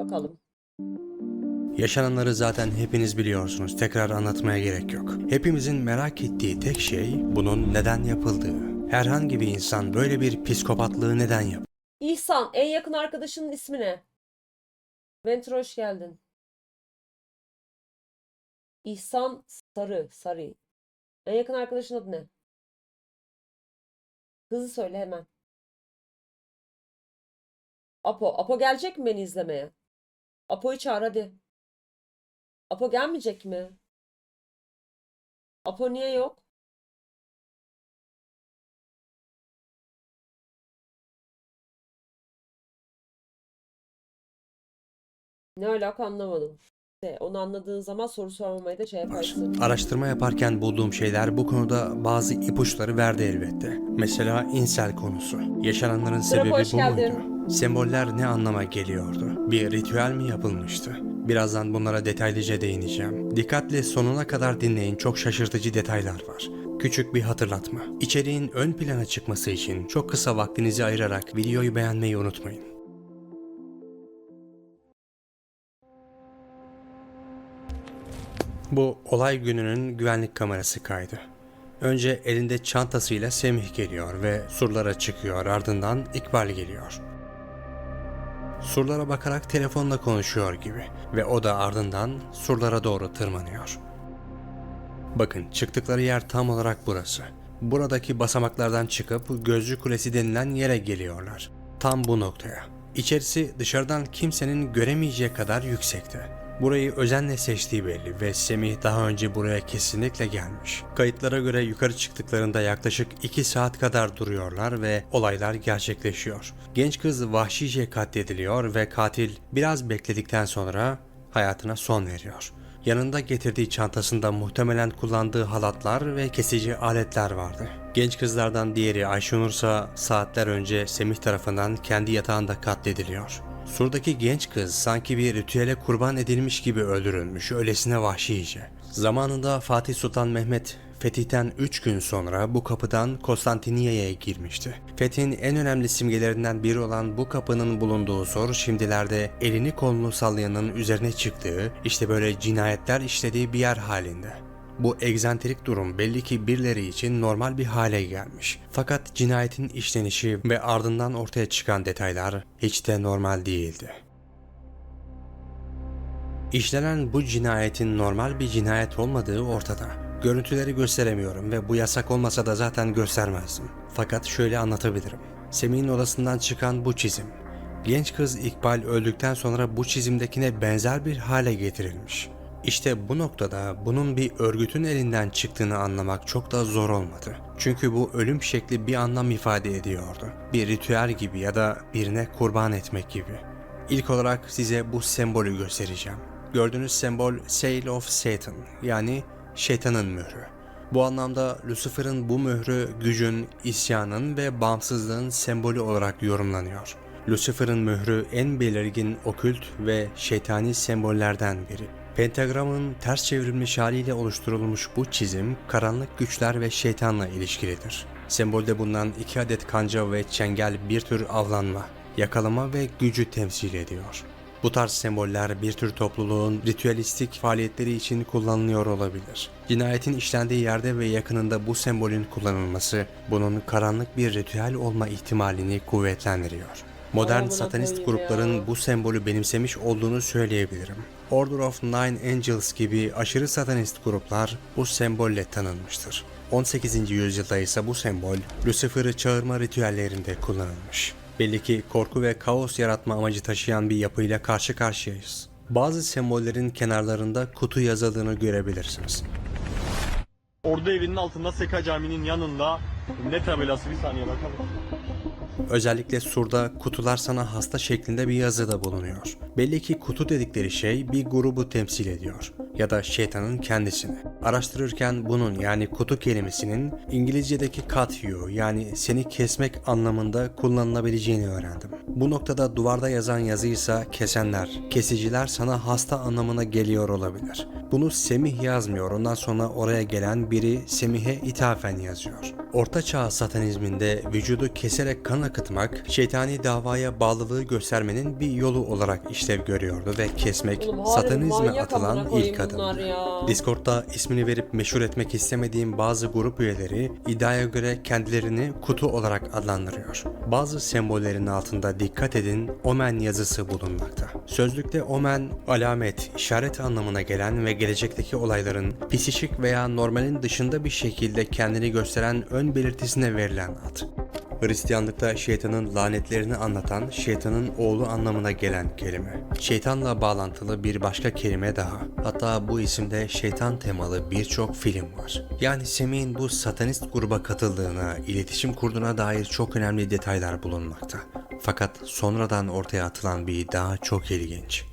Bakalım. Yaşananları zaten hepiniz biliyorsunuz. Tekrar anlatmaya gerek yok. Hepimizin merak ettiği tek şey bunun neden yapıldığı. Herhangi bir insan böyle bir psikopatlığı neden yapar? İhsan en yakın arkadaşının ismi ne? Venture hoş geldin. İhsan Sarı. Sarı. En yakın arkadaşın adı ne? Hızlı söyle hemen. Apo. Apo gelecek mi beni izlemeye? Apo'yu çağır hadi. Apo gelmeyecek mi? Apo niye yok? Ne alaka anlamadım. De, Onu anladığın zaman soru sormamayı da şey yaparsın. Araştırma yaparken bulduğum şeyler bu konuda bazı ipuçları verdi elbette. Mesela insel konusu. Yaşananların sebebi hoş bu geldin. muydu? Semboller ne anlama geliyordu? Bir ritüel mi yapılmıştı? Birazdan bunlara detaylıca değineceğim. Dikkatle sonuna kadar dinleyin çok şaşırtıcı detaylar var. Küçük bir hatırlatma. İçeriğin ön plana çıkması için çok kısa vaktinizi ayırarak videoyu beğenmeyi unutmayın. Bu olay gününün güvenlik kamerası kaydı. Önce elinde çantasıyla Semih geliyor ve surlara çıkıyor ardından İkbal geliyor. Surlara bakarak telefonla konuşuyor gibi ve o da ardından surlara doğru tırmanıyor. Bakın çıktıkları yer tam olarak burası. Buradaki basamaklardan çıkıp Gözcü Kulesi denilen yere geliyorlar. Tam bu noktaya. İçerisi dışarıdan kimsenin göremeyeceği kadar yüksekte. Burayı özenle seçtiği belli ve Semih daha önce buraya kesinlikle gelmiş. Kayıtlara göre yukarı çıktıklarında yaklaşık 2 saat kadar duruyorlar ve olaylar gerçekleşiyor. Genç kız vahşice katlediliyor ve katil biraz bekledikten sonra hayatına son veriyor. Yanında getirdiği çantasında muhtemelen kullandığı halatlar ve kesici aletler vardı. Genç kızlardan diğeri Ayşenur ise saatler önce Semih tarafından kendi yatağında katlediliyor. Surdaki genç kız sanki bir ritüele kurban edilmiş gibi öldürülmüş, öylesine vahşice. Zamanında Fatih Sultan Mehmet Fetih'ten 3 gün sonra bu kapıdan Konstantiniyye'ye girmişti. Fetih'in en önemli simgelerinden biri olan bu kapının bulunduğu sor şimdilerde elini kolunu sallayanın üzerine çıktığı, işte böyle cinayetler işlediği bir yer halinde. Bu egzantrik durum belli ki birileri için normal bir hale gelmiş. Fakat cinayetin işlenişi ve ardından ortaya çıkan detaylar hiç de normal değildi. İşlenen bu cinayetin normal bir cinayet olmadığı ortada. Görüntüleri gösteremiyorum ve bu yasak olmasa da zaten göstermezdim. Fakat şöyle anlatabilirim. Semih'in odasından çıkan bu çizim. Genç kız İkbal öldükten sonra bu çizimdekine benzer bir hale getirilmiş. İşte bu noktada bunun bir örgütün elinden çıktığını anlamak çok da zor olmadı. Çünkü bu ölüm şekli bir anlam ifade ediyordu. Bir ritüel gibi ya da birine kurban etmek gibi. İlk olarak size bu sembolü göstereceğim. Gördüğünüz sembol Seal of Satan yani şeytanın mührü. Bu anlamda Lucifer'ın bu mührü gücün, isyanın ve bağımsızlığın sembolü olarak yorumlanıyor. Lucifer'ın mührü en belirgin okült ve şeytani sembollerden biri. Pentagramın ters çevrilmiş haliyle oluşturulmuş bu çizim karanlık güçler ve şeytanla ilişkilidir. Sembolde bulunan iki adet kanca ve çengel bir tür avlanma, yakalama ve gücü temsil ediyor. Bu tarz semboller bir tür topluluğun ritüelistik faaliyetleri için kullanılıyor olabilir. Cinayetin işlendiği yerde ve yakınında bu sembolün kullanılması bunun karanlık bir ritüel olma ihtimalini kuvvetlendiriyor. Modern satanist grupların bu sembolü benimsemiş olduğunu söyleyebilirim. Order of Nine Angels gibi aşırı satanist gruplar bu sembolle tanınmıştır. 18. yüzyılda ise bu sembol Lucifer'ı çağırma ritüellerinde kullanılmış. Belli ki korku ve kaos yaratma amacı taşıyan bir yapıyla karşı karşıyayız. Bazı sembollerin kenarlarında kutu yazıldığını görebilirsiniz. Ordu evinin altında Seka Camii'nin yanında ne tabelası bir saniye bakalım. Özellikle surda kutular sana hasta şeklinde bir yazı da bulunuyor. Belli ki kutu dedikleri şey bir grubu temsil ediyor. ya da şeytanın kendisini. Araştırırken bunun yani kutu kelimesinin İngilizce'deki cut you yani seni kesmek anlamında kullanılabileceğini öğrendim. Bu noktada duvarda yazan yazıysa kesenler, kesiciler sana hasta anlamına geliyor olabilir. Bunu Semih yazmıyor. Ondan sonra oraya gelen biri Semih'e ithafen yazıyor. Orta Çağ satanizminde vücudu keserek kan akıtmak, şeytani davaya bağlılığı göstermenin bir yolu olarak işlev görüyordu ve kesmek Oğlum satanizme atılan ilk ya. Discord'da ismini verip meşhur etmek istemediğim bazı grup üyeleri iddiaya göre kendilerini kutu olarak adlandırıyor. Bazı sembollerin altında dikkat edin omen yazısı bulunmakta. Sözlükte omen alamet, işaret anlamına gelen ve gelecekteki olayların psikik veya normalin dışında bir şekilde kendini gösteren ön belirtisine verilen ad. Hristiyanlıkta şeytanın lanetlerini anlatan şeytanın oğlu anlamına gelen kelime. Şeytanla bağlantılı bir başka kelime daha. Hatta bu isimde şeytan temalı birçok film var. Yani Semih'in bu satanist gruba katıldığına, iletişim kurduğuna dair çok önemli detaylar bulunmakta. Fakat sonradan ortaya atılan bir iddia çok ilginç.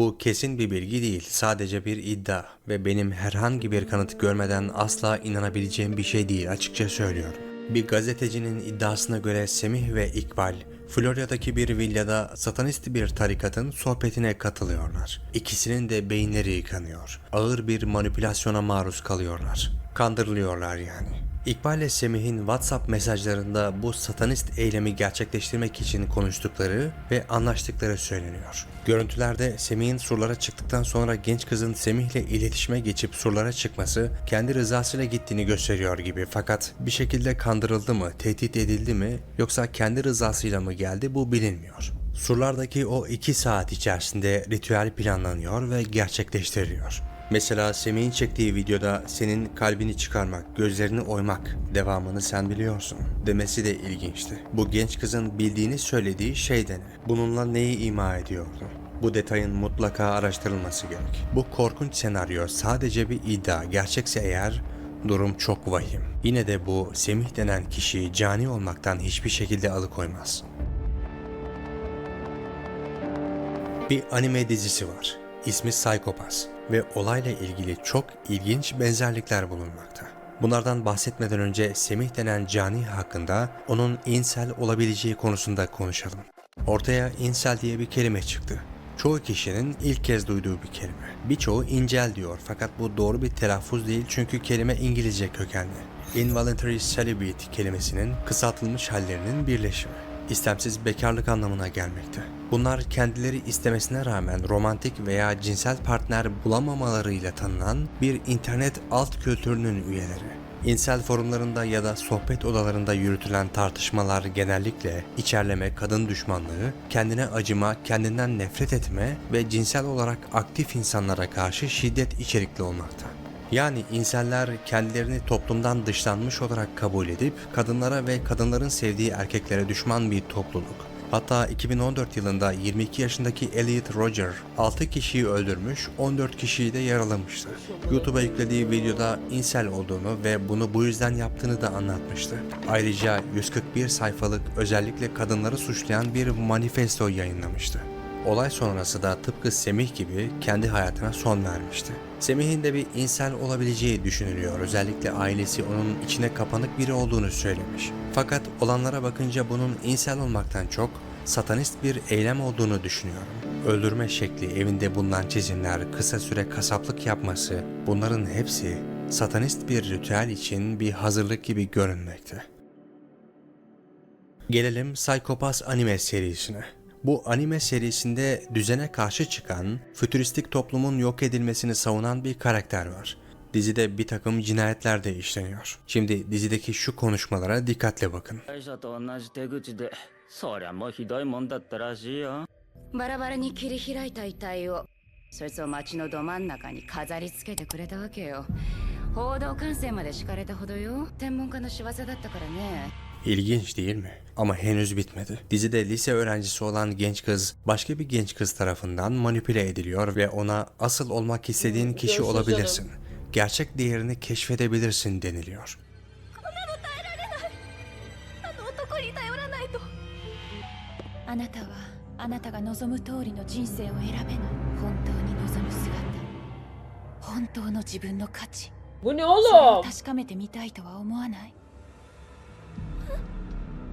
Bu kesin bir bilgi değil, sadece bir iddia ve benim herhangi bir kanıt görmeden asla inanabileceğim bir şey değil açıkça söylüyorum. Bir gazetecinin iddiasına göre Semih ve İkbal, Florya'daki bir villada satanist bir tarikatın sohbetine katılıyorlar. İkisinin de beyinleri yıkanıyor. Ağır bir manipülasyona maruz kalıyorlar. Kandırılıyorlar yani. İkbal ile Semih'in WhatsApp mesajlarında bu satanist eylemi gerçekleştirmek için konuştukları ve anlaştıkları söyleniyor. Görüntülerde Semih'in surlara çıktıktan sonra genç kızın Semih'le iletişime geçip surlara çıkması kendi rızasıyla gittiğini gösteriyor gibi fakat bir şekilde kandırıldı mı, tehdit edildi mi yoksa kendi rızasıyla mı geldi bu bilinmiyor. Surlardaki o iki saat içerisinde ritüel planlanıyor ve gerçekleştiriliyor. Mesela Semih'in çektiği videoda senin kalbini çıkarmak, gözlerini oymak, devamını sen biliyorsun demesi de ilginçti. Bu genç kızın bildiğini söylediği şey de ne? Bununla neyi ima ediyordu? Bu detayın mutlaka araştırılması gerek. Bu korkunç senaryo sadece bir iddia. Gerçekse eğer durum çok vahim. Yine de bu Semih denen kişiyi cani olmaktan hiçbir şekilde alıkoymaz. Bir anime dizisi var. İsmi Psychopass ve olayla ilgili çok ilginç benzerlikler bulunmakta. Bunlardan bahsetmeden önce Semih denen cani hakkında onun insel olabileceği konusunda konuşalım. Ortaya insel diye bir kelime çıktı. Çoğu kişinin ilk kez duyduğu bir kelime. Birçoğu incel diyor fakat bu doğru bir telaffuz değil çünkü kelime İngilizce kökenli. Involuntary celibate kelimesinin kısaltılmış hallerinin birleşimi istemsiz bekarlık anlamına gelmekte. Bunlar kendileri istemesine rağmen romantik veya cinsel partner bulamamalarıyla tanınan bir internet alt kültürünün üyeleri. İnsel forumlarında ya da sohbet odalarında yürütülen tartışmalar genellikle içerleme, kadın düşmanlığı, kendine acıma, kendinden nefret etme ve cinsel olarak aktif insanlara karşı şiddet içerikli olmakta. Yani inseller kendilerini toplumdan dışlanmış olarak kabul edip kadınlara ve kadınların sevdiği erkeklere düşman bir topluluk. Hatta 2014 yılında 22 yaşındaki Elliot Roger 6 kişiyi öldürmüş, 14 kişiyi de yaralamıştı. YouTube'a yüklediği videoda insel olduğunu ve bunu bu yüzden yaptığını da anlatmıştı. Ayrıca 141 sayfalık özellikle kadınları suçlayan bir manifesto yayınlamıştı. Olay sonrası da tıpkı Semih gibi kendi hayatına son vermişti. Semih'in de bir insan olabileceği düşünülüyor. Özellikle ailesi onun içine kapanık biri olduğunu söylemiş. Fakat olanlara bakınca bunun insel olmaktan çok satanist bir eylem olduğunu düşünüyorum. Öldürme şekli, evinde bulunan çizimler, kısa süre kasaplık yapması bunların hepsi satanist bir ritüel için bir hazırlık gibi görünmekte. Gelelim Psychopass anime serisine. Bu anime serisinde düzene karşı çıkan, fütüristik toplumun yok edilmesini savunan bir karakter var. Dizide bir takım cinayetler de işleniyor. Şimdi dizideki şu konuşmalara dikkatle bakın. 会社と同じ手口でそりゃもうひどいもんだったらしいよバラバラに切り開いた遺体をそいつを街のど真ん中に飾り付けてくれたわけよ報道管制まで敷かれたほどよ天文家の仕業だったからね İlginç değil mi? Ama henüz bitmedi. Dizide lise öğrencisi olan genç kız başka bir genç kız tarafından manipüle ediliyor ve ona asıl olmak istediğin kişi olabilirsin. Gerçek değerini keşfedebilirsin deniliyor. Bu ne oğlum?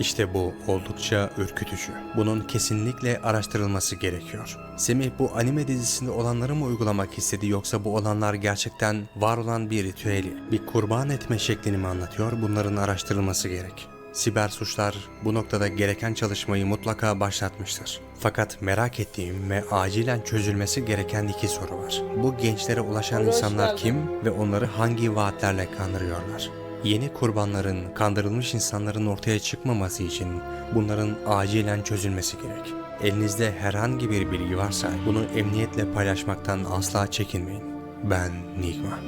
İşte bu oldukça ürkütücü. Bunun kesinlikle araştırılması gerekiyor. Semih bu anime dizisinde olanları mı uygulamak istedi yoksa bu olanlar gerçekten var olan bir ritüeli, bir kurban etme şeklini mi anlatıyor? Bunların araştırılması gerek. Siber suçlar bu noktada gereken çalışmayı mutlaka başlatmıştır. Fakat merak ettiğim ve acilen çözülmesi gereken iki soru var. Bu gençlere ulaşan insanlar kim ve onları hangi vaatlerle kandırıyorlar? Yeni kurbanların, kandırılmış insanların ortaya çıkmaması için bunların acilen çözülmesi gerek. Elinizde herhangi bir bilgi varsa bunu emniyetle paylaşmaktan asla çekinmeyin. Ben Nigma.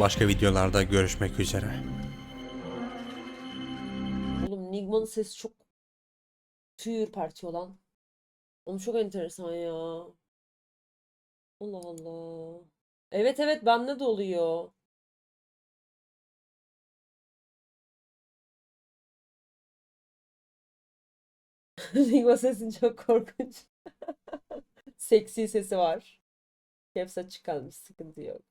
Başka videolarda görüşmek üzere. Oğlum Nigma'nın sesi çok tüy ürpertiyor lan. Oğlum çok enteresan ya. Allah Allah. Evet evet bende de oluyor. Nigma sesin çok korkunç. Seksi sesi var. Hepsi açık sıkıntı yok.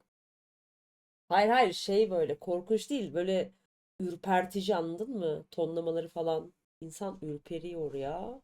Hayır hayır şey böyle korkunç değil böyle ürpertici anladın mı? Tonlamaları falan. İnsan ürperiyor ya.